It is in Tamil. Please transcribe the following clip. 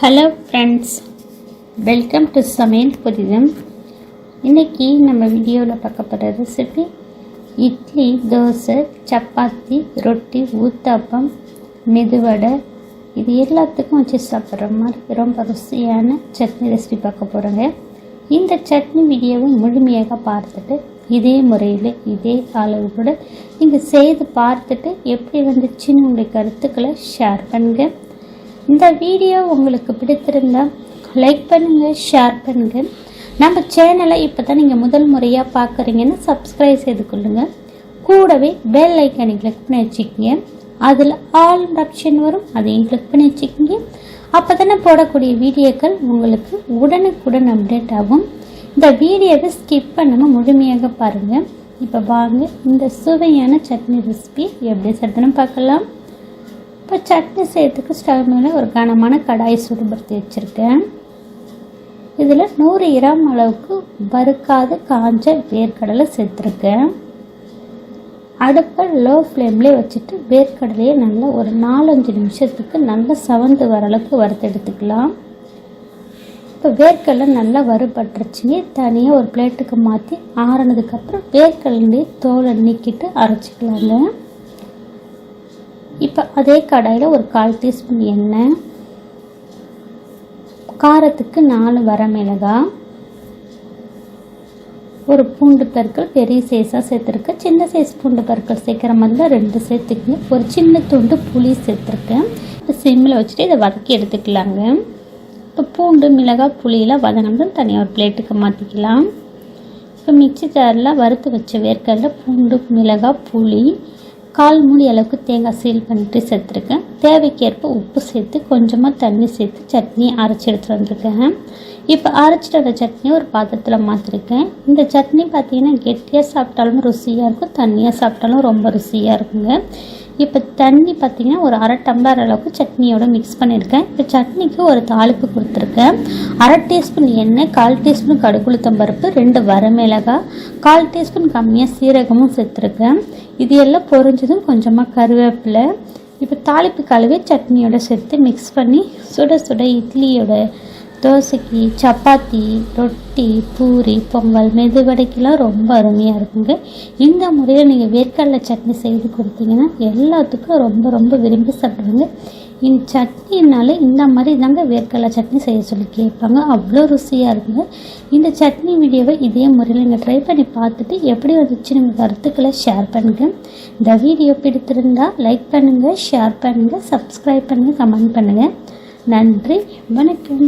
ஹலோ ஃப்ரெண்ட்ஸ் வெல்கம் டு சமையல் புரிதம் இன்றைக்கி நம்ம வீடியோவில் பார்க்க போகிற ரெசிபி இட்லி தோசை சப்பாத்தி ரொட்டி ஊத்தாப்பம் மெதுவடை. இது எல்லாத்துக்கும் வச்சு சாப்பிட்ற மாதிரி ரொம்ப ருசியான சட்னி ரெசிபி பார்க்க போகிறோங்க இந்த சட்னி வீடியோவை முழுமையாக பார்த்துட்டு இதே முறையில் இதே அளவுகூட நீங்கள் செய்து பார்த்துட்டு எப்படி வந்துச்சுன்னு உங்களுடைய கருத்துக்களை ஷேர் பண்ணுங்கள் இந்த வீடியோ உங்களுக்கு பிடித்திருந்தா லைக் பண்ணுங்கள் ஷேர் பண்ணுங்கள் நம்ம சேனலை இப்போ தான் நீங்கள் முதல் முறையாக பார்க்குறீங்கன்னு சப்ஸ்கிரைப் செய்து கொள்ளுங்கள் கூடவே பெல் ஐக்கனை கிளிக் பண்ணி வச்சுக்கோங்க. அதில் ஆல் ஆப்ஷன் வரும் அதையும் கிளிக் பண்ணி வச்சுக்கோங்க. அப்போ தானே போடக்கூடிய வீடியோக்கள் உங்களுக்கு உடனுக்குடன் அப்டேட் ஆகும். இந்த வீடியோவை ஸ்கிப் பண்ணாமல் முழுமையாக பாருங்கள் இப்போ வாங்க இந்த சுவையான சட்னி ரெசிபி எப்படி செய்யணும்னு பார்க்கலாம். இப்போ சட்னி செய்யறதுக்கு ஸ்டவ் மேலே ஒரு கனமான கடாய் சுடுபடுத்தி வச்சுருக்கேன். இதில் நூறு கிராம் அளவுக்கு வறுக்காத காஞ்ச வேர்க்கடலை சேர்த்துருக்கேன். அடுப்பை லோ ஃப்ளேம்லேயே வச்சுட்டு வேர்க்கடலையை நல்லா ஒரு நாலஞ்சு நிமிஷத்துக்கு நல்லா சவந்து வர அளவுக்கு வறுத்து எடுத்துக்கலாம். இப்போ வேர்க்கடலை நல்லா வறுபட்டுருச்சுங்க. தனியாக ஒரு பிளேட்டுக்கு மாற்றி ஆறினதுக்கப்புறம் வேர்க்கடலையே தோலை நீக்கிட்டு அரைச்சிக்கலாங்க. இப்போ அதே கடாயில் ஒரு கால் டீஸ்பூன் எண்ணெய் காரத்துக்கு நாலு வரமிளகாய் ஒரு பூண்டு பற்கள் பெரிய சைஸாக சேர்த்துருக்கேன். சின்ன சைஸ் பூண்டு பற்கள் சேர்க்குற மாதிரி தான் ரெண்டு சேர்த்துக்கங்க. ஒரு சின்ன துண்டு புளி சேர்த்துருக்கேன். இப்போ சிம்மில் வச்சுட்டு இதை வதக்கி எடுத்துக்கலாங்க. இப்போ பூண்டு மிளகாய் புளியெல்லாம் வதங்கினதும் தனியாக ஒரு பிளேட்டுக்கு மாற்றிக்கலாம் இப்போ மிக்சி ஜாரில் வறுத்து வச்ச வேர்க்கடலை பூண்டு மிளகாய் புளி கால் மூடி அளவுக்கு தேங்காய் சீல் பண்ணிட்டு சேர்த்துருக்கேன். தேவைக்கேற்ப உப்பு சேர்த்து கொஞ்சமாக தண்ணி சேர்த்து சட்னி அரைச்சி எடுத்துகிட்டு வந்திருக்கேன். இப்போ அரைச்சிட்டு வந்த சட்னியை ஒரு பாத்திரத்தில் மாற்றிருக்கேன் இந்த சட்னி பார்த்தீங்கன்னா கெட்டியாக சாப்பிட்டாலும் ருசியாக இருக்கும் தண்ணியாக சாப்பிட்டாலும் ரொம்ப ருசியாக இருக்குங்க. இப்போ தண்ணி பார்த்தீங்கன்னா ஒரு அரை டம்ளர் அளவுக்கு சட்னியோட மிக்ஸ் பண்ணியிருக்கேன் இப்போ சட்னிக்கு ஒரு தாளிப்பு கொடுத்துருக்கேன். அரை டீஸ்பூன் எண்ணெய் கால் டீஸ்பூன் கடுகுளுத்தம் பருப்பு ரெண்டு வரமிளகாய் கால் டீஸ்பூன் கம்மியாக சீரகமும் சேர்த்துருக்கேன். இது எல்லாம் பொரிஞ்சதும் கொஞ்சமாக கருவேப்பிலை. இப்போ தாளிப்பு கழுவி சட்னியோட சேர்த்து மிக்ஸ் பண்ணி சுட சுட இட்லியோட தோசைக்கு சப்பாத்தி ரொட்டி பூரி பொங்கல் மெதுவடைக்கெலாம் ரொம்ப அருமையாக இருக்குங்க. இந்த முறையில் நீங்கள் வேர்க்கடலை சட்னி செய்து கொடுத்தீங்கன்னா எல்லாத்துக்கும் ரொம்ப ரொம்ப விரும்பி சாப்பிடுவாங்க. இந்த சட்னினாலே இந்த மாதிரி தாங்க வேர்க்கடலை சட்னி செய்ய சொல்லி கேட்பாங்க. அவ்வளோ ருசியாக இருக்குங்க. இந்த சட்னி வீடியோவை இதே முறையில் நீங்கள் ட்ரை பண்ணி பார்த்துட்டு எப்படி வந்துச்சு நீங்கள் கருத்துக்களை ஷேர் பண்ணுங்கள் இந்த வீடியோ பிடித்திருந்தால் லைக் பண்ணுங்கள் ஷேர் பண்ணுங்கள் சப்ஸ்கிரைப் பண்ணுங்கள் கமெண்ட் பண்ணுங்கள் நன்றி வணக்கம்.